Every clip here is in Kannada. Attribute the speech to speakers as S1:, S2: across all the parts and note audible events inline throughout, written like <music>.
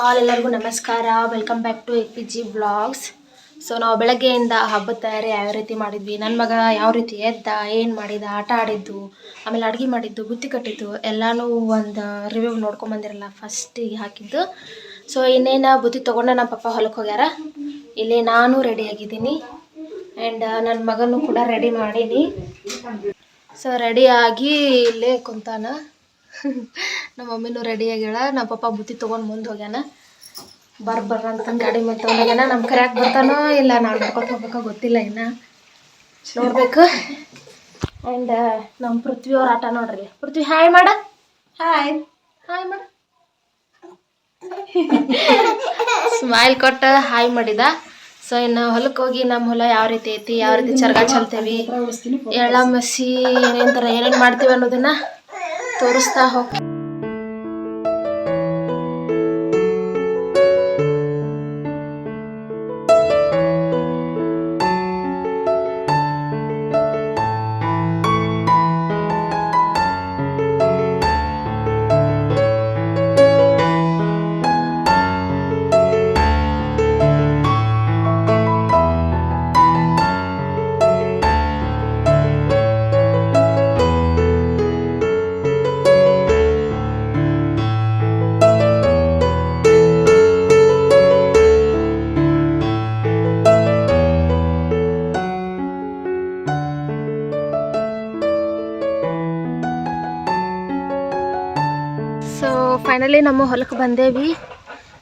S1: ಆಲ್ ಎಲ್ಲರಿಗೂ ನಮಸ್ಕಾರ. Welcome back to A P G blogs so ನಾವು ಬೆಳಗ್ಗೆಯಿಂದ ಹಬ್ಬದ ತಯಾರಿ ಯಾವ ರೀತಿ ಮಾಡಿದ್ವಿ ನನ್ನ ಮಗ ಯಾವ ರೀತಿ ಎದ್ದ, ಏನು ಮಾಡಿದ, ಆಟ ಆಡಿದ್ದು, ಆಮೇಲೆ ಅಡುಗೆ ಮಾಡಿದ್ದು, ಬುತ್ತಿ ಕಟ್ಟಿದ್ದು, ಎಲ್ಲನೂ ಒಂದು ರಿವ್ಯೂ ನೋಡ್ಕೊಂಬಂದಿರಲ್ಲ ಫಸ್ಟಿಗೆ ಹಾಕಿದ್ದು. ಸೊ ಇನ್ನೇನು ಬುತ್ತಿ ತೊಗೊಂಡು ನಮ್ಮ ಪಪ್ಪ ಹೊಲಕ್ಕೆ ಹೋಗ್ಯಾರ. ಇಲ್ಲಿ ನಾನು ರೆಡಿ ಆಗಿದ್ದೀನಿ. ಆ್ಯಂಡ್ ನನ್ನ ಮಗನೂ ಕೂಡ ರೆಡಿ ಮಾಡೀನಿ. ಸೊ ರೆಡಿಯಾಗಿ ಇಲ್ಲೇ ಕುಂತಾನ. ನಮ್ಮ ಮಮ್ಮಿನೂ ರೆಡಿ ಆಗ್ಯಾಳ. ನಮ್ಮ ಪಪ್ಪ ಬುತ್ತಿ ತೊಗೊಂಡು ಮುಂದೆ ಹೋಗ್ಯಾನ. ಬರ್ ಬರ್ರ ಅಂತ ಗಾಡಿ ಮೇಲೆ ತೊಗೊಂಡೋಗ್ಯಾನ ನಮ್ಮ ಕರ್ಯಾಕೆ ಬರ್ತಾನೋ ಇಲ್ಲ ನಾನು ನಡ್ಕೊತ ಹೋಗ್ಬೇಕೋ ಗೊತ್ತಿಲ್ಲ ಇನ್ನು. ನೋಡ್ಬೇಕು. ಆ್ಯಂಡ್ ನಮ್ಮ ಪೃಥ್ವಿ ಅವ್ರ ಆಟ ನೋಡ್ರಿ. ಪೃಥ್ವಿ ಹಾಯ್ ಮಾಡ. ಹಾಯ್ ಹಾಯ್ ಮಾಡ. <laughs> ಸ್ಮೈಲ್ ಕೊಟ್ಟ ಹಾಯ್ ಮಾಡಿದ. ಸೊ ಇನ್ನು ಹೊಲಕ್ಕೆ ಹೋಗಿ ನಮ್ಮ ಹೊಲ ಯಾವ ರೀತಿ ಐತಿ ಯಾವ ರೀತಿ ಚರ್ಗ ಚಲ್ತೇವಿ ಎಳ್ಳ ಮಸಿ ಏನೇನು ಥರ ಏನೇನು ಮಾಡ್ತೀವಿ ಅನ್ನೋದನ್ನ турыстагы ಫೈನಲಿ ನಮ್ಮ ಹೊಲಕ್ಕೆ ಬಂದೇವಿ.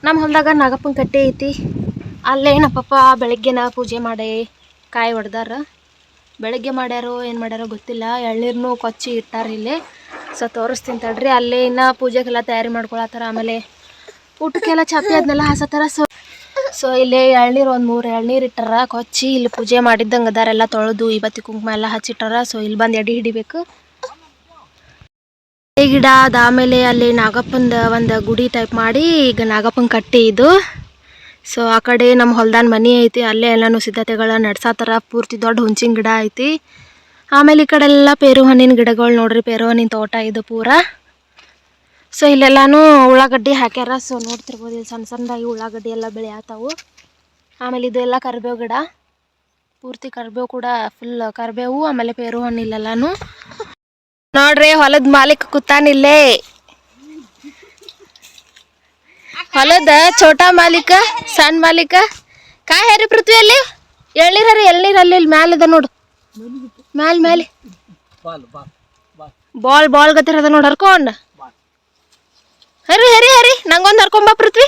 S1: ನಮ್ಮ ಹೊಲದಾಗ ನಾಗಪ್ಪನ ಕಟ್ಟೆ ಐತಿ. ಅಲ್ಲೇ ನಮ್ಮ ಪಪ್ಪ ಬೆಳಗ್ಗೆನ ಪೂಜೆ ಮಾಡಿ ಕಾಯಿ ಹೊಡೆದಾರ. ಬೆಳಗ್ಗೆ ಮಾಡ್ಯಾರೋ, ಏನು ಮಾಡ್ಯಾರೋ ಗೊತ್ತಿಲ್ಲ. ಎಳ್ನೀರನ್ನು ಕೊಚ್ಚಿ ಇಟ್ಟಾರ ಇಲ್ಲಿ. ಸೊ ತೋರಿಸ್ತೀನಿ ತಡ್ರಿ, ಅಲ್ಲೇ ಇನ್ನು ಪೂಜೆಗೆಲ್ಲ ತಯಾರಿ ಮಾಡ್ಕೊಳತ್ತಾರ. ಆಮೇಲೆ ಊಟಕ್ಕೆಲ್ಲ ಚಾಪಿ ಅದನ್ನೆಲ್ಲ ಹಾಸತ್ತಾರ. ಸೊ ಸೊ ಇಲ್ಲಿ ಎಳ್ನೀರು ಒಂದು ಮೂರು ಎಳ್ನೀರು ಇಟ್ಟಾರ. ಕೊಚ್ಚಿ ಇಲ್ಲಿ ಪೂಜೆ ಮಾಡಿದ್ದಂಗೆ ಅದಾರೆಲ್ಲ ತೊಳೆದು ಇವತ್ತಿ ಕುಂಕುಮ ಎಲ್ಲ ಹಚ್ಚಿಟ್ಟಾರ. ಸೊ ಇಲ್ಲಿ ಬಂದು ಎಡೆ ಹಿಡಿಬೇಕು. ಈ ಗಿಡ ಆಮೇಲೆ ಅಲ್ಲಿ ನಾಗಪ್ಪಂದ ಒಂದು ಗುಡಿ ಟೈಪ್ ಮಾಡಿ ಈಗ ನಾಗಪ್ಪನ ಕಟ್ಟಿ ಇದು. ಸೊ ಆ ಕಡೆ ನಮ್ಮ ಹೊಲ್ದಾನ ಮನೆ ಐತಿ, ಅಲ್ಲೇ ಎಲ್ಲಾನು ಸಿದ್ಧತೆಗಳ ನಡ್ಸಾತರ. ಪೂರ್ತಿ ದೊಡ್ಡ ಹುಂಚಿನ ಗಿಡ ಐತಿ. ಆಮೇಲೆ ಈ ಕಡೆ ಎಲ್ಲ ಪೇರು ಹಣ್ಣಿನ ಗಿಡಗಳು ನೋಡ್ರಿ, ಪೇರು ಹಣ್ಣಿನ ತೋಟ ಇದು ಪೂರ. ಸೊ ಇಲ್ಲೆಲ್ಲಾನು ಉಳ್ಳಾಗಡ್ಡಿ ಹಾಕ್ಯಾರ. ಸೊ ನೋಡ್ತಿರ್ಬೋದು ಇಲ್ಲಿ ಸಣ್ಣ ಸಣ್ಣದಾಗಿ ಉಳ್ಳಾಗಡ್ಡಿ ಎಲ್ಲ ಬೆಳೆಯತ್ತಾವು ಆಮೇಲೆ ಇದು ಎಲ್ಲ ಕರಿಬೇವು ಗಿಡ. ಪೂರ್ತಿ ಕರಿಬೇವು ಕೂಡ ಫುಲ್ ಕರಿಬೇವು, ಆಮೇಲೆ ಪೇರು ಹಣ್ಣು ಇಲ್ಲೆಲ್ಲಾನು. ನೋಡ್ರಿ ಹೊಲದ ಮಾಲೀಕ ಕೂತಾನಿಲ್ಲೇ ಹೊಲದ ಛೋಟಾ ಮಾಲೀಕ ಸಣ್ಣ ಮಾಲೀಕ. ಕಾಯ್ ಹರಿ ಪೃಥ್ವಿಯಲ್ಲಿ? ಎಳ್ನೀರ್ ಹರಿ ಎಳ್ನೀರ್ ಅಲ್ಲಿ ಮ್ಯಾಲ ಅದ ನೋಡು. ಮ್ಯಾಲ ಮ್ಯಾಲೆ. ಬಾಲ್ ಬಾಲ್ ಗತಿರ ಅದ ನೋಡ್ ಹರ್ಕೊಂಡ್. ಹರಿ ಹರಿ ಹರಿ ನಂಗೊಂದು ಹರ್ಕೊಂಬ ಪೃಥ್ವಿ.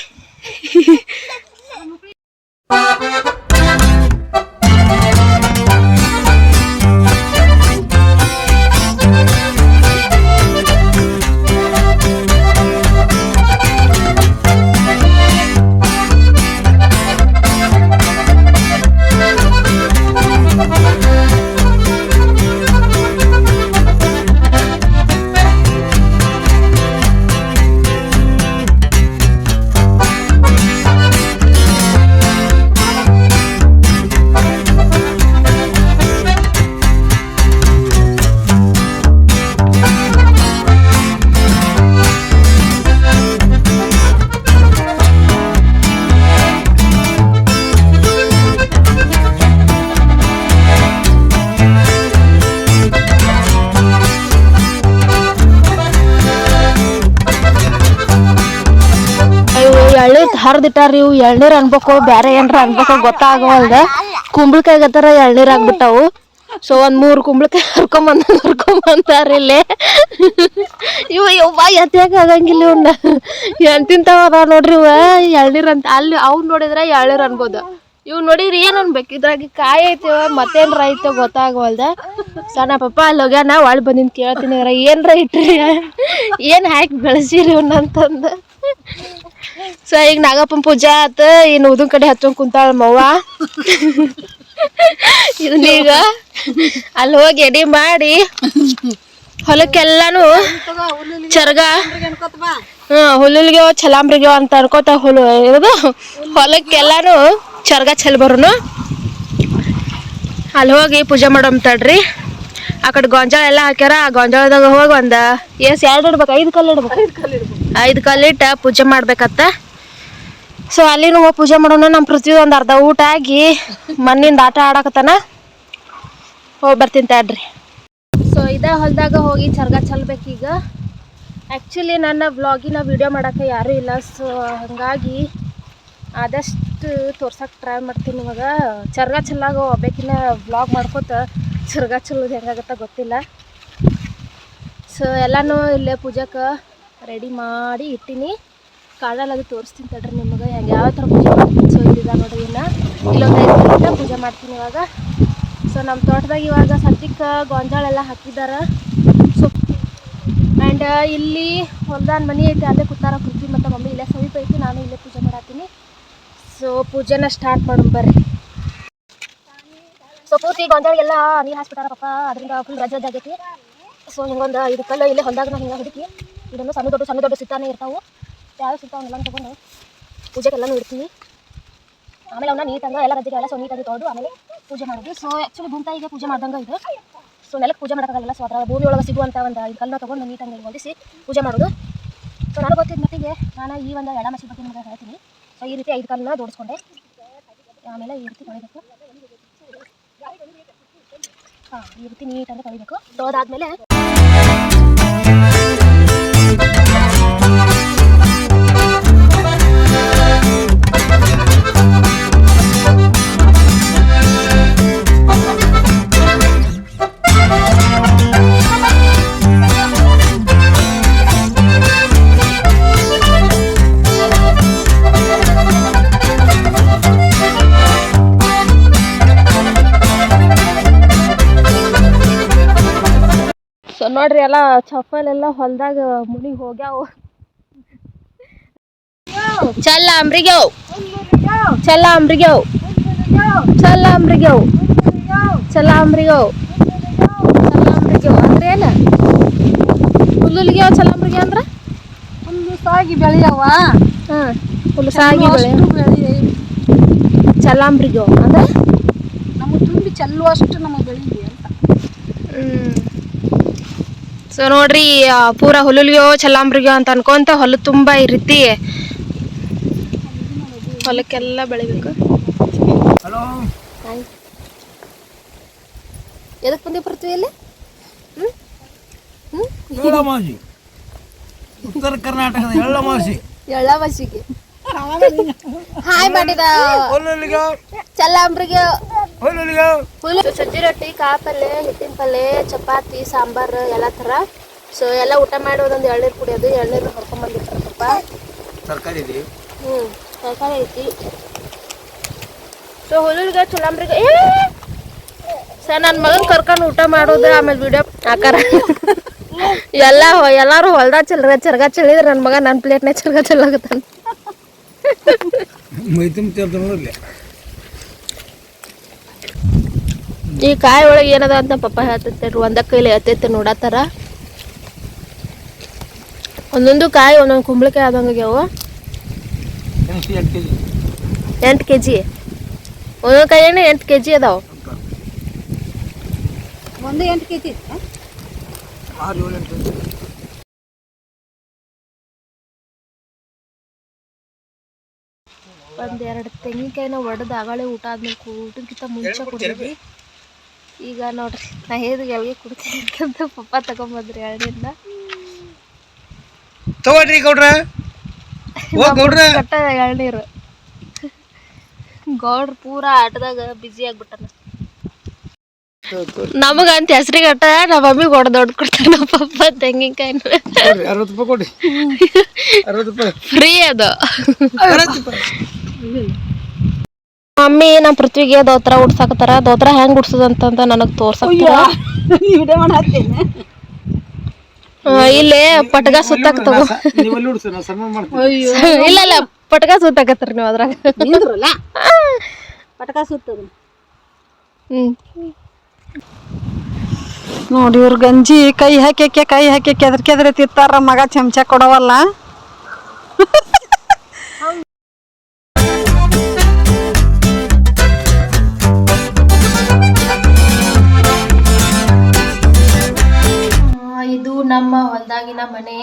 S1: ಹರಿದಿಟ್ಟಾರ ಇವು ಎಳ್ನೀರ್ ಅನ್ಬೇಕು ಬೇರೆ ಏನ್ರ ಅನ್ಬೇಕು ಗೊತ್ತಾಗವಲ್ದ. ಕುಂಬಳಕಾಯಿ ಗತ್ತರ ಎಳ್ನೀರ್ ಆಗ್ಬಿಟ್ಟಾವು. ಸೊ ಒಂದ್ ಮೂರ್ ಕುಂಬಳಕಾಯಿ ಹರ್ಕೊಂಬಂದ ಹರ್ಕೊಂಬಂತಾರ ಇಲ್ಲಿ. ಇವ ಯವ್ವ ಎತ್ತಾಕ ಆಗಂಗಿಲ್ಲ ಇವನ್ನ ಎಂತಿಂತಾವ ಅದಾವ ನೋಡ್ರಿ ಇವ. ಎಳ್ನೀರ್ ಅಂತ, ಅಲ್ಲಿ ಅವ್ನ್ ನೋಡಿದ್ರ ಎಳ್ನೀರ್ ಅನ್ಬೋದು. ಇವ್ ನೋಡಿದ್ರಿ ಏನ್ ಅನ್ಬೇಕು? ಇದ್ರಾಗ ಕಾಯಿ ಐತಿವ, ಮತ್ತೇನ್ರ ಐತೋ ಗೊತ್ತಾಗವಲ್ದ. ಸಣ್ಣ ಪಪ್ಪ ಅಲ್ಲಿ ಹೋಗ್ಯಾನ, ಒಳ್ ಬಂದಿನ್ ಕೇಳ್ತೀನಿ ಏನ್ರ ಇಟ್ರಿ? ಏನ್ ಹಾಕಿ ಬೆಳೆಸಿರಿ ಇವನ್ನ ಅಂತಂದ. ಸೊ, ಈಗ ನಾಗಪ್ಪನ ಪೂಜೆ ಆತ, ಇನ್ನು ಉದನ್ ಕಡೆ ಹಚ್ಚೋಂಗ್ ಕುಂತಾಳ ಮವ್ವ. ಈಗ ಅಲ್ಲಿ ಹೋಗಿ ಎಡಿ ಮಾಡಿ ಹೊಲಕ್ಕೆಲ್ಲಾನು ಚರ್ಗ. ಹ್ಮ್ ಹುಲ್ಲಿಗೆ ಛಲಾಂಬ್ರಿಗೆ ಅಂತ ಅನ್ಕೋತ ಹುಲ್ಲು, ಇರೋದು ಹೊಲಕ್ಕೆಲ್ಲಾನು ಚರ್ಗ ಚೆಲ್ ಬರೋನು. ಅಲ್ಲಿ ಹೋಗಿ ಪೂಜೆ ತಡ್ರಿ. ಆ ಕಡೆ ಗೊಂಜಾಳ ಎಲ್ಲ ಹಾಕ್ಯಾರ, ಆ ಗೊಂಜಾಳದಾಗ ಹೋಗಿ ಒಂದ, ಎಸ್, ಎರಡು ಇಡ್ಬೇಕು, ಐದು ಕಲ್ಲು ಇಡ್ಬೇಕು. ಐದು ಕಲ್ಲಿಟ್ಟ ಪೂಜೆ ಮಾಡ್ಬೇಕತ್ತ. ಸೊ ಅಲ್ಲಿನೂ ಹೋಗಿ ಪೂಜೆ ಮಾಡೋಣ. ನಮ್ಮ ಪೃಥ್ವಿ ಒಂದು ಅರ್ಧ ಊಟ ಆಗಿ ಮಣ್ಣಿಂದ ಆಟ ಆಡಕತ್ತನ. ಹೋಗಿ ಬರ್ತೀನಿ ತಡ್ರಿ. ಸೊ ಇದೇ ಹೊಲದಾಗ ಹೋಗಿ ಚರ್ಗ ಚಲ್ಬೇಕೀಗ ಆ್ಯಕ್ಚುಲಿ ನನ್ನ ವ್ಲಾಗಿನ ವಿಡಿಯೋ ಮಾಡೋಕ್ಕೆ ಯಾರೂ ಇಲ್ಲ. ಸೊ ಹಾಗಾಗಿ ಆದಷ್ಟು ತೋರ್ಸೋಕೆ ಟ್ರೈ ಮಾಡ್ತೀನಿ ಇವಾಗ. ಚರ್ಗ ಚೆಲ್ಲಾಗ ಒಬ್ಬೇಕಿನ ವ್ಲಾಗ್ ಮಾಡ್ಕೋತ ಚರ್ಗ ಚೆಲ್ಲೋದು ಹೆಂಗಾಗತ್ತ ಗೊತ್ತಿಲ್ಲ. ಸೊ ಎಲ್ಲನೂ ಇಲ್ಲೇ ಪೂಜಕ್ಕೆ ರೆಡಿ ಮಾಡಿ ಇಟ್ಟಿನಿ. ಕಾಡಲ್ಲಿ ಅದು ತೋರಿಸ್ತೀನಿ ತಡ್ರಿ ನಿಮಗೆ. ಹೆಂಗೆ ಯಾವ ಥರ ಪೂಜೆ ಮಾಡ್ತೀನಿ ಸೊ ಇಲ್ಲಿದೆ ನೋಡ್ರಿ ಇನ್ನು. ಇಲ್ಲೊಂದು ಐದು ಪೂಜೆ ಮಾಡ್ತೀನಿ ಇವಾಗ. ಸೊ ನಮ್ಮ ತೋಟದಾಗ ಇವಾಗ ಸದ್ಯಕ್ಕೆ ಗೊಂಜಾಳ ಎಲ್ಲ ಹಾಕಿದ್ದಾರೆ ಸೊ ಆ್ಯಂಡ್ ಇಲ್ಲಿ ಹೊಲ್ದಾನ ಮನೆ ಐತಿ ಅದೇ ಕೂತಾರ ಕುರ್ತಿ ಮತ್ತು ಮಮ್ಮಿ. ಇಲ್ಲೇ ಸಮೀಪ ಐತಿ, ನಾನು ಇಲ್ಲೇ ಪೂಜೆ ಮಾಡತ್ತೀನಿ ಸೊ ಪೂಜೆನ ಸ್ಟಾರ್ಟ್ ಮಾಡೋಣ ಬರ್ರಿ. ಸೊ ಪೂರ್ತಿ ಗೊಂಜಾಳಿಗೆಲ್ಲ ನೀರು ಹಾಸ್ಬಿಟ್ಟಾರ ಪಪ್ಪ ಅದರಿಂದ ಫುಲ್ ರಜೆ ರಜೆ ಆಗೈತಿ. ಸೊ ಹಿಂಗೊಂದು ಇದು ಕಲ್ಲು ಇಲ್ಲೇ ಹೊಲ್ದಾಗ ನಾವು ಹಿಂಗೆ ಹುಡುಕಿ ಇದನ್ನು ಸಣ್ಣ ದೊಡ್ಡ ಸಣ್ಣ ದೊಡ್ಡ ಸಿತ್ತಾನೆ ಇರ್ತಾವೆ. ಯಾವ ಸಿಗ್ತಾವನ್ನೆಲ್ಲ ತೊಗೊಂಡು ಪೂಜೆಗೆಲ್ಲನೂ ಇಡ್ತೀವಿ. ಆಮೇಲೆ ಅವನ್ನ ನೀಟಾಗಿ ಎಲ್ಲ ರಜೆಗೆ ಎಲ್ಲ ಸೊ ನೀಟಾಗಿ ತೊಗೊಂಡು ಆಮೇಲೆ ಪೂಜೆ ಮಾಡೋದು. ಸೊ ಆ್ಯಕ್ಚುಲಿ ಭೂಮಿತಾಯಿಗೆ ಪೂಜೆ ಮಾಡ್ದಂಗೆ ಇದು. ಸೊ ನೆಲಕ್ಕೆ ಪೂಜೆ ಮಾಡೋಕ್ಕಾಗಲ್ಲ. ಸೊ ಅದರ ಭೂಮಿ ಒಳಗೆ ಸಿಗುವಂಥ ಒಂದು ಈ ಕಲ್ಲನ್ನ ತೊಗೊಂಡು ನೀಟಾಗಿ ಹೊಲಿಸಿ ಪೂಜೆ ಮಾಡೋದು. ಸೊ ನಾನು ಗೊತ್ತಿದ್ದ ಮಟ್ಟಿಗೆ ನಾನು ಈ ಒಂದು ಎಡಮಸಿ ಬಗ್ಗೆ ನಿಮಗೆ ಹೇಳ್ತೀನಿ. ಸೊ ಈ ರೀತಿ ಐದು ಕಲ್ಲನ್ನ ಜೋಡಿಸ್ಕೊಂಡೆ. ಆಮೇಲೆ ಈ ರೀತಿ ತೊಳಿಬೇಕು. ಹಾಂ, ಈ ರೀತಿ ನೀಟಾಗಿ ತೊಳಿಬೇಕು. ಸೊ ಎಲ್ಲ ಚಪ್ಪಲ್ ಎಲ್ಲ ಹೊಲ್ದಾಗ ಮುನಿಗೆ ಹೋಗ್ಯಾವ. ಚಲ್ಲ ಅಂಬ್ರಿಗ್ಯಾವ. ಚಲ್ಲ ಅಂಬ್ರಿಗ್ಯವ್. ಚಲ್ಲ ಅಂಬ್ರಿಗ್ಯವ್. ಚಲ್ಲ ಅಂಬ್ರಿಗ್ಯವ್. ಚಲ್ಲ ಅಂಬ್ರಿಗ್ಯವ್. ಅಂದ್ರೆ ಏನು? ಹುಲ್ಲುಲ್ಗ್ಯಾವ ಚಲ್ಲ ಅಂಬ್ರಿಗ್ಯವ್ ಅಂದ್ರೆ?
S2: ಹುಲ್ಲುಸಾಗಿ ಬೆಳೆಯವ.
S1: ಹಾಂ ಹುಲ್ಲು ಸಾಗಿ ಬೆಳೆ ಚಲ್ಲಾಂಬ್ರಿಗ್ಯವ್ ಅಂದ್ರೆ?
S2: ನಮಗೆ ತುಂಬಿ ಚೆಲ್ಲುವಷ್ಟು ನಮಗೆ ಬೆಳೀಲಿ ಅಂತ.
S1: ಸೊ ನೋಡ್ರಿ ಪೂರ ಹುಲ್ಲುಲ್ಗ್ಯೋ ಚಲ್ಲಾಂಬ್ರಿಗ್ಯೋ ಅಂತ ಅನ್ಕೊಂತ ಹೊಲ ತುಂಬ ಈ ರೀತಿ ಹೊಲಕ್ಕೆಲ್ಲ ಬೆಳಿಬೇಕು. ಎದಕ್ಕೆ ಬಂದಿ ಬರ್ತೀವಿ ಇಲ್ಲಿ
S3: ಉತ್ತರ ಕರ್ನಾಟಕದ ಎಳ್ಳಮಾಸಿ
S1: ಎಳ್ಳಬಸಿಗೆ ಹಾಯ್ ಮಾಡಿದ. ಚಲ್ಲಾಂಬ್ರಿಗೆ ಸಜ್ಜಿ ರೊಟ್ಟಿ ಕಾಳು ಪಲ್ಯ ಹಿಟ್ಟಿನ ಪಲ್ಯ ಚಪಾತಿ ಸಾಂಬಾರ್ ಎಲ್ಲ ಥರ. ಸೊ ಎಲ್ಲ ಊಟ ಮಾಡಿ ಒಂದೊಂದು ಎಳ್ನೀರು ಕುಡಿಯೋದು ಎಳ್ನೀರು ಹೊರ್ಕೊಂಬಂದಿರ್ತಾರೆ ಬಂದಿರ್ತಾರೆ
S3: ತರಕಾರಿ ಇದೆ
S1: ಹ್ಞೂ ತರಕಾರಿ ಐತಿ. ಸೊ ಹುಲ್ಲಿಗೆ ಚುಲಾಂಬ್ರಿಗೆ ಏ! ಸರ್ ನನ್ನ ಮಗನ ಕರ್ಕೊಂಡು ಊಟ ಮಾಡೋದು ಆಮೇಲೆ ವಿಡಿಯೋ ಹಾಕಾರ. ಎಲ್ಲ ಎಲ್ಲಾರು ಹೊಲ್ದಾಗ ಚಲ್ರ ಚರ್ಗ ಚೆಲ್ಲಿದ್ರೆ ನನ್ನ ಮಗ ನನ್ನ ಪ್ಲೇಟ್ನಾಗ ಚರ್ಗ ಚೆಲ್ಲಾಗತ್ತಾನ
S3: ಮೈ ತುಂಬ ನೋಡಲಿ.
S1: ಈ ಕಾಯಿ ಒಳಗೆ ಏನದ ಅಂತ ಪಪ್ಪ ಹೇಳ್ತೈತೆ ಒಂದ ಕೈಲಿ ಎತ್ತೈತೆ ನೋಡತ್ತಾರ ಒಂದೊಂದು ಕಾಯಿ ಒಂದೊಂದು ಕುಂಬಳಕಾಯಿ
S3: ಆದಂಗ್ಯಾವ ಎಂಟು ಕೆ ಜಿ
S1: ಒಂದೊಂದು ಕಾಯಿ ಏನು ಎಂಟು ಕೆ ಜಿ ಅದಾವ.
S2: ಒಂದು ಎಂಟು ಕೆ ಜಿ
S3: ಆರು
S1: ಎರಡ್ ತೆಂಗಿನಕಾಯಿನ ಒಡೆದು ಆಗಳೇ ಊಟ ಆದ್ಮೇಲೆ ಊಟಕ್ಕಿಂತ ಮುಂಚೆ ಕುಡಿದ್ವಿ. ಈಗ ನೋಡ್ರಿ ನಾ ಹೇಳಿದ ಎಳ್ಗೆ ಕುಡ್ತೀನಿ ಅಂತ ಪಪ್ಪ ತಗೊಂಬಂದ್ರಿ ಎಳ್ನಿಂದ
S3: ತಗೊಳ್ರಿ ಗೌಡ್ರ.
S1: ಕಟ್ಟ ಎಳ್ನೀರು ಗೌಡ್ರ. ಪೂರ ಆಟದಾಗ ಬಿಜಿ ಆಗ್ಬಿಟ್ಟನ. ನಮಗಂತ ಹೆಸರಿಗೆ ಅಟ್ಟ ನಮ್ಮ ಮಮ್ಮಿ ಹೊಡೆದು ದೊಡ್ಡ ಕೊಡ್ತಾರೆ ನಮ್ಮ ಪಪ್ಪ ತೆಂಗಿನಕಾಯಿನ
S3: ಕೊಡ್ರಿ ಅರವತ್ತು ರೂಪಾಯಿ ಕೊಡಿ <laughs> ಅರವತ್ತು ರೂಪಾಯಿ.
S1: ಫ್ರೀ ಅದು. ಮಮ್ಮಿ ನಮ್ಮ ಪೃಥ್ವಿಗೆ ದೋತ್ರ ಉಡ್ಸಾಕತ್ತಾರ. ದೋತ್ರ ಹೆಂಗ್ ಉಡ್ಸೋದಂತ ನನಗೆ ತೋರ್ಸಕ್ತಾರ?
S2: ವಿಡಿಯೋ ಮಾಡತ್ತೀನಿ.
S1: ಇಲ್ಲೇ ಪಟ್ಗ ಸುತ್ತಾಕ ತಗೋ. ಇಲ್ಲ ಇಲ್ಲ ಪಟ್ಗ ಸುತ್ತಾಕತ್ತಾರ ನೀವು ಅದ್ರಾಗ.
S2: ನಿಂದ್ರಲ್ಲ? ಪಟಕ ಸುತ್ತದು.
S1: ಹ್ಮ್.
S2: ನೋಡಿ ಇವ್ರ ಗಂಜಿ ಕೈ ಹಾಕ್ಯಕ್ಕೆ ಕೈ ಹಾಕ್ಯಕ್ಕೆ ಎದ್ರ ಕೆದ್ರ ತಿತ್ತಾರ ಮಗ ಚಮಚ ಕೊಡವಲ್ಲ.
S1: ಮನೆ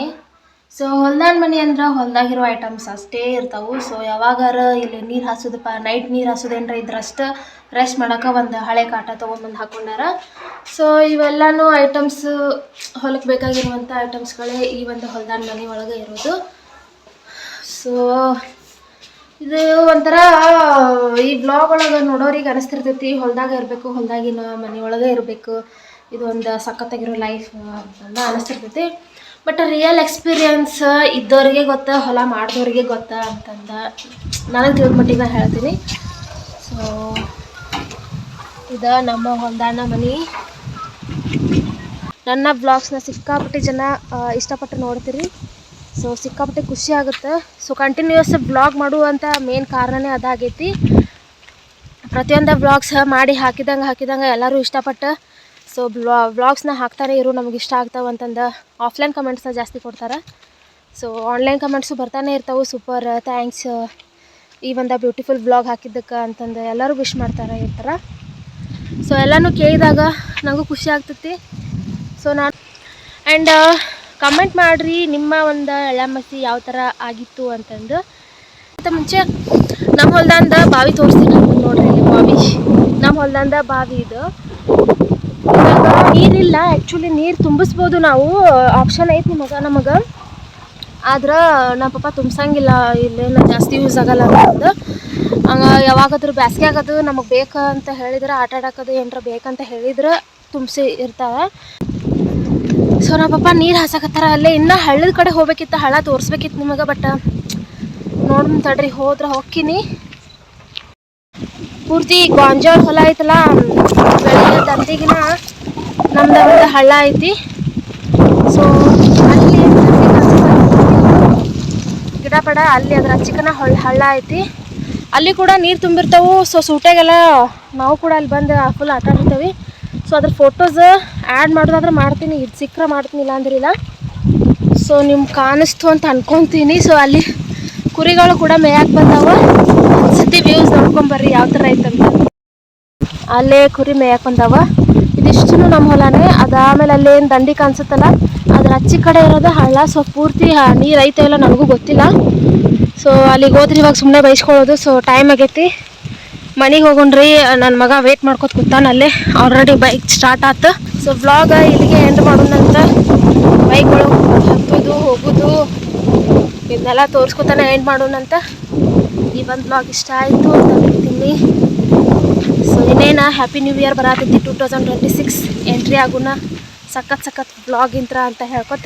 S1: ಸೊ ಹೊಲ್ದಾನ ಮನೆ ಅಂದ್ರೆ ಹೊಲ್ದಾಗಿರೋ ಐಟಮ್ಸ್ ಅಷ್ಟೇ ಇರ್ತಾವು. ಸೊ ಯಾವಾಗಾರ ಇಲ್ಲಿ ನೀರು ಹಾಸೋದಪ್ಪ ನೈಟ್ ನೀರು ಹಾಸೋದೇನ್ರ? ಇದ್ರಷ್ಟು ರೆಸ್ಟ್ ಮಾಡೋಕೆ ಒಂದು ಹಳೆ ಕಾಟ ತೊಗೊಂಬಂದು ಹಾಕೊಂಡಾರ. ಸೊ ಇವೆಲ್ಲನೂ ಐಟಮ್ಸ್ ಹೊಲಕ್ಕೆ ಬೇಕಾಗಿರುವಂಥ ಐಟಮ್ಸ್ಗಳೇ ಈ ಒಂದು ಹೊಲ್ದಾನ ಮನೆ ಒಳಗೆ ಇರೋದು. ಸೊ ಇದು ಒಂಥರ ಈ ಬ್ಲಾಗ್ ಒಳಗೆ ನೋಡೋರಿಗೆ ಅನಿಸ್ತಿರ್ತೈತಿ. ಹೊಲ್ದಾಗ ಇರಬೇಕು, ಹೊಲ್ದಾಗಿನ ಮನೆ ಒಳಗೆ ಇರಬೇಕು. ಇದು ಒಂದು ಸಖತ್ತಾಗಿರೋ ಲೈಫ್ ಅಂತ ಅನಿಸ್ತಿರ್ತೈತಿ. ಬಟ್ ರಿಯಲ್ ಎಕ್ಸ್ಪೀರಿಯನ್ಸ್ ಇದ್ದವ್ರಿಗೆ ಗೊತ್ತಾ, ಹೊಲ ಮಾಡಿದವ್ರಿಗೆ ಗೊತ್ತ ಅಂತಂದ ನನಗೆ ತಿಳಿದ ಮಟ್ಟಿಗೆ ನಾನು ಹೇಳ್ತೀನಿ. ಸೊ ಇದು ನಮ್ಮ ಹೊಲ್ದಾನ ಮನೆ. ನನ್ನ ಬ್ಲಾಗ್ಸ್ನ ಸಿಕ್ಕಾಪಟ್ಟೆ ಜನ ಇಷ್ಟಪಟ್ಟು ನೋಡ್ತೀರಿ. ಸೊ ಸಿಕ್ಕಾಪಟ್ಟೆ ಖುಷಿ ಆಗುತ್ತೆ. ಸೊ ಕಂಟಿನ್ಯೂಸ್ ಬ್ಲಾಗ್ ಮಾಡುವಂಥ ಮೇನ್ ಕಾರಣನೇ ಅದಾಗೈತಿ. ಪ್ರತಿಯೊಂದು ಬ್ಲಾಗ್ಸ್ ಮಾಡಿ ಹಾಕಿದಂಗೆ ಹಾಕಿದಂಗೆ ಎಲ್ಲರೂ ಇಷ್ಟಪಟ್ಟು ಸೊ ಬ್ಲಾ ಬ್ಲಾಗ್ಸ್ನ ಹಾಕ್ತಾರೆ ಇರು ನಮ್ಗೆ ಇಷ್ಟ ಆಗ್ತಾವೆ ಅಂತಂದು ಆಫ್ಲೈನ್ ಕಮೆಂಟ್ಸ್ನ ಜಾಸ್ತಿ ಕೊಡ್ತಾರೆ. ಸೊ ಆನ್ಲೈನ್ ಕಮೆಂಟ್ಸು ಬರ್ತಾನೆ ಇರ್ತಾವೆ ಸೂಪರ್ ಥ್ಯಾಂಕ್ಸ್ ಈ ಒಂದು ಬ್ಯೂಟಿಫುಲ್ ಬ್ಲಾಗ್ ಹಾಕಿದ್ದಕ್ಕೆ ಅಂತಂದು ಎಲ್ಲರೂ ವಿಶ್ ಮಾಡ್ತಾರೆ ಇರ್ತಾರೆ. ಸೊ ಎಲ್ಲನೂ ಕೇಳಿದಾಗ ನನಗೂ ಖುಷಿ ಆಗ್ತೈತಿ. ಸೊ ನಾನು ಆ್ಯಂಡ್ ಕಮೆಂಟ್ ಮಾಡಿರಿ ನಿಮ್ಮ ಒಂದು ಎಳ್ಳಮಸಿ ಯಾವ ಥರ ಆಗಿತ್ತು ಅಂತಂದು. ಮತ್ತು ಮುಂಚೆ ನಮ್ಮ ಹೊಲ್ದಂದ ಬಾವಿ ತೋರಿಸ್ತೀನಿ ನೋಡ್ರಿ ಬಾವಿ. ನಮ್ಮ ಹೊಲ್ದಂದ ಬಾವಿ ಇದು. ನೀರಿಲ್ಲ ಆ್ಯಕ್ಚುಲಿ ನೀರು ತುಂಬಿಸ್ಬೋದು ನಾವು. ಆಪ್ಷನ್ ಐತಿ ನಿಮಗೆ ನಮಗೆ. ಆದ್ರೆ ನಮ್ಮ ಪಪ್ಪ ತುಂಬಿಸಂಗಿಲ್ಲ, ಇಲ್ಲೇನು ಜಾಸ್ತಿ ಯೂಸ್ ಆಗಲ್ಲ ಅಂತಂದು ಯಾವಾಗಾದ್ರೂ ಬ್ಯಾಸ್ಗೆ ಆಗೋದು, ನಮಗೆ ಬೇಕು ಅಂತ ಹೇಳಿದ್ರೆ, ಆಟ ಆಡೋಕ್ಕದು ಏನರ ಬೇಕಂತ ಹೇಳಿದ್ರೆ ತುಂಬಿಸಿ ಇರ್ತಾವೆ. ಸೊ ನಮ್ಮ ಪಪ್ಪ ನೀರು ಹಾಸಕತ್ತಾರ, ಅಲ್ಲೇ ಇನ್ನೂ ಹಳ್ಳದ ಕಡೆ ಹೋಗ್ಬೇಕಿತ್ತು ಹಳ ತೋರಿಸ್ಬೇಕಿತ್ತು ನಿಮಗೆ ಬಟ್ ನೋಡ್ಮ್ ತಡ್ರಿ, ಹೋದ್ರೆ ಹೋಗ್ತೀನಿ. ಪೂರ್ತಿ ಗಾಂಜಾಳ ಹೊಲ ಐತಲ್ಲ ಬೆಳಗ್ಗೆ ತಂದಿಗಿನ ನಮ್ದು ಒಂದು ಹಳ್ಳ ಐತಿ. ಸೊ ಅಲ್ಲಿ <laughs> ಗಿಡ ಪಡ, ಅಲ್ಲಿ ಅದ್ರ ಚಿಕ್ಕನ ಹಳ್ಳ ಹಳ್ಳ ಐತಿ. ಅಲ್ಲಿ ಕೂಡ ನೀರು ತುಂಬಿರ್ತಾವೆ ಸೊ ಸೂಟ್ಯಾಗೆಲ್ಲ ನಾವು ಕೂಡ ಅಲ್ಲಿ ಬಂದು ಫುಲ್ ಆಟ ಆಡಿರ್ತೀವಿ ಸೊ ಅದ್ರ ಫೋಟೋಸ್ ಆ್ಯಡ್ ಮಾಡೋದಾದ್ರೆ ಮಾಡ್ತೀನಿ, ಇದು ಸಿಕ್ಕರೆ ಮಾಡ್ತೀನಿ ಇಲ್ಲ ಅಂದ್ರಿಲ್ಲ ಸೊ ನಿಮ್ಗೆ ಕಾಣಿಸ್ತು ಅಂತ ಅನ್ಕೊತೀನಿ. ಸೊ ಅಲ್ಲಿ ಕುರಿಗಳು ಕೂಡ ಮೇಯಕ್ಕೆ ಬಂದಾವ. ಸತಿ ವ್ಯೂಸ್ ನೋಡ್ಕೊಂಬರ್ರಿ ಯಾವ ಥರ ಐತಂತ ಅಲ್ಲೇ ಕುರಿ ಮೇಯಕ್ ಬಂದವ. ಇದಿಷ್ಟು ನಮ್ಮ ಹೊಲನೇ, ಅದಾದಮೇಲೆ ಅಲ್ಲೇನು ದಂಡಿ ಕಾಣಿಸುತ್ತಲ್ಲ, ಅದ್ರ ಅಚ್ಚಿ ಕಡೆ ಇರೋದು ಹಳ್ಳ. ಸೊ ಪೂರ್ತಿ ನೀರು ಐತೆ ಇಲ್ಲ ನನಗೂ ಗೊತ್ತಿಲ್ಲ. ಸೊ ಅಲ್ಲಿಗೆ ಹೋದ್ರೆ, ಇವಾಗ ಸುಮ್ಮನೆ ಬೈಸ್ಕೊಳ್ಳೋದು. ಸೊ ಟೈಮ್ ಆಗೈತಿ. ಮನೆಗೆ ಹೋಗೋಣ್ರಿ ನನ್ನ ಮಗ ವೇಟ್ ಮಾಡ್ಕೊತ ಕೂತಾನ ಅಲ್ಲೇ. ಆಲ್ರೆಡಿ ಬೈಕ್ ಸ್ಟಾರ್ಟ್ ಆತು. ಸೊ ವ್ಲಾಗ ಇಲ್ಲಿಗೆ ಎಂಡ್ ಮಾಡೋಣಂತ ಬೈಕ್ಗಳು ಹತ್ತೋದು, ಹೋಗೋದು, ಇದನ್ನೆಲ್ಲ ತೋರಿಸ್ಕೊತಾನೆ ಎಂಡ್ ಮಾಡೋಣಂತ ಈ ಒಂದು ಬ್ಲಾಗ್ ಇಷ್ಟ ಆಯಿತು ಅಂತ ಸೊ ಇನ್ನೇನು? ಹ್ಯಾಪಿ ನ್ಯೂ ಇಯರ್ ಬರತೈತಿ two thousand twenty six entry ಆಗುನ ಸಖತ್ ಸಖತ್ ಬ್ಲಾಗ್ ಇಂತ್ರ ಅಂತ ಹೇಳ್ಕೊತ.